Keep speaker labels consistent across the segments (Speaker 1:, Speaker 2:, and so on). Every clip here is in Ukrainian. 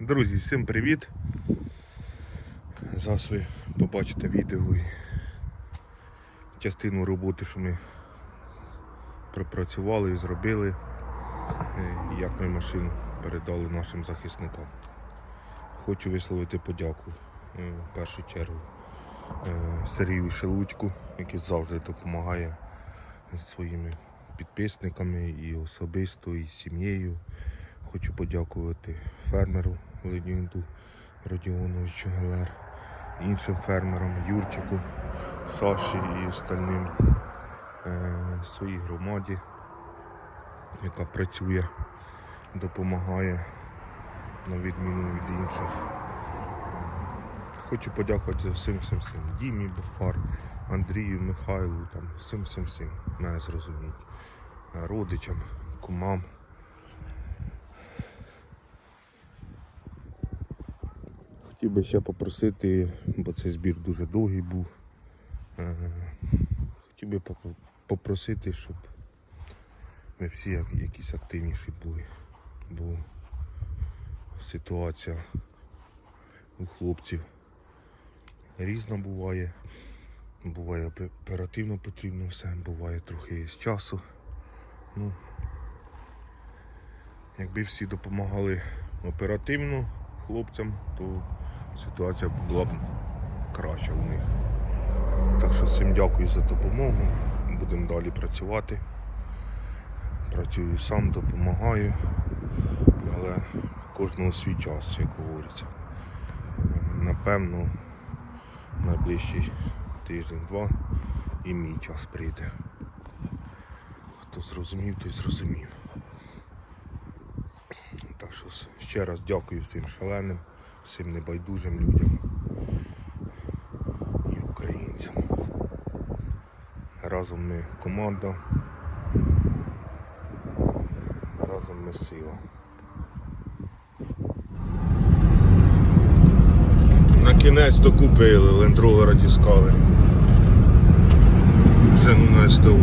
Speaker 1: Друзі, всім привіт! Зараз ви побачите відео і частину роботи, що ми пропрацювали і зробили, е, і як ми машину передали нашим захисникам. Хочу висловити подяку е, в першу чергу е, Сергію Шелудьку, який завжди допомагає своїми підписниками і особисто, і сім'єю. Хочу подякувати фермеру Леоніду Родіоновичу Гелер, іншим фермерам Юрчику, Саші і остальним е, своїй громаді, яка працює, допомагає на відміну від інших. Хочу подякувати всім всім всім. Дімі Буфар, Андрію, Михайлу, там, всім всім всім, мене зрозуміть. Е, Родичам, кумам. Хотів би ще попросити, бо цей збір дуже довгий був. е, Хотів би попросити, щоб ми всі якісь активніші були. Бо ситуація у хлопців різна буває. Буває оперативно потрібно все, буває трохи з часу. Ну, якби всі допомагали оперативно хлопцям, то ситуація була б краща у них. Так що всім дякую за допомогу. Будемо далі працювати. Працюю сам, допомагаю, але кожного свій час, як говориться. Напевно, найближчий тиждень-два і мій час прийде. Хто зрозумів, той зрозумів. Так що ще раз дякую всім шаленим, всім небайдужим людям і українцям. Разом ми команда. Разом ми сила. На кінець докупили Land Rover Discovery. Вже на СТО.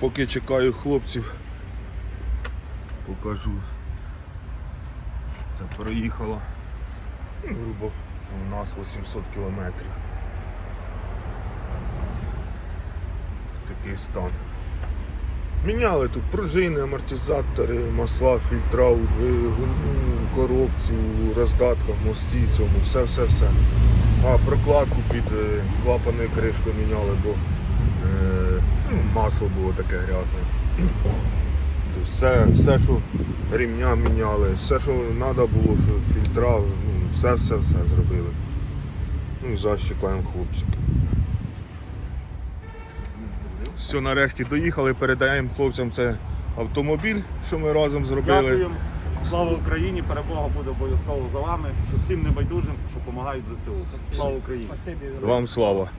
Speaker 1: Поки чекаю хлопців, покажу. Це проїхало. ну, Грубо у нас 800 кілометрів. Такий стан. Міняли тут пружини, амортизатори, масла, фільтра, у двигуну, коробці, у роздатках, мості, цьому, все-все-все. А прокладку під е, клапаною кришкою міняли, бо е, ну, масло було таке грязне. Все, все, що рівня міняли, все, що треба було, фільтра, ну, все-все-все зробили. Ну і зараз чекаємо хлопців. Все, нарешті доїхали, передаємо хлопцям це автомобіль, що ми разом зробили.
Speaker 2: Дякуємо. Слава Україні! Перемога буде обов'язково за вами. Всім небайдужим, що допомагають ЗСУ. Слава Україні!
Speaker 1: Вам слава!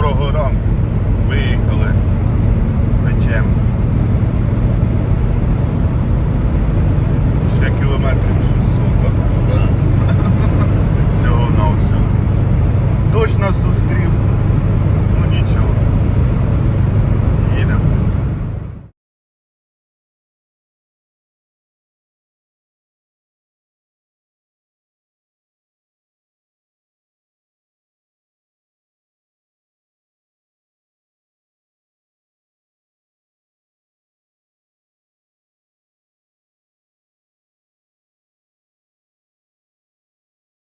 Speaker 1: Доброго ранку. Виїхали. печем. Ще кілометрів.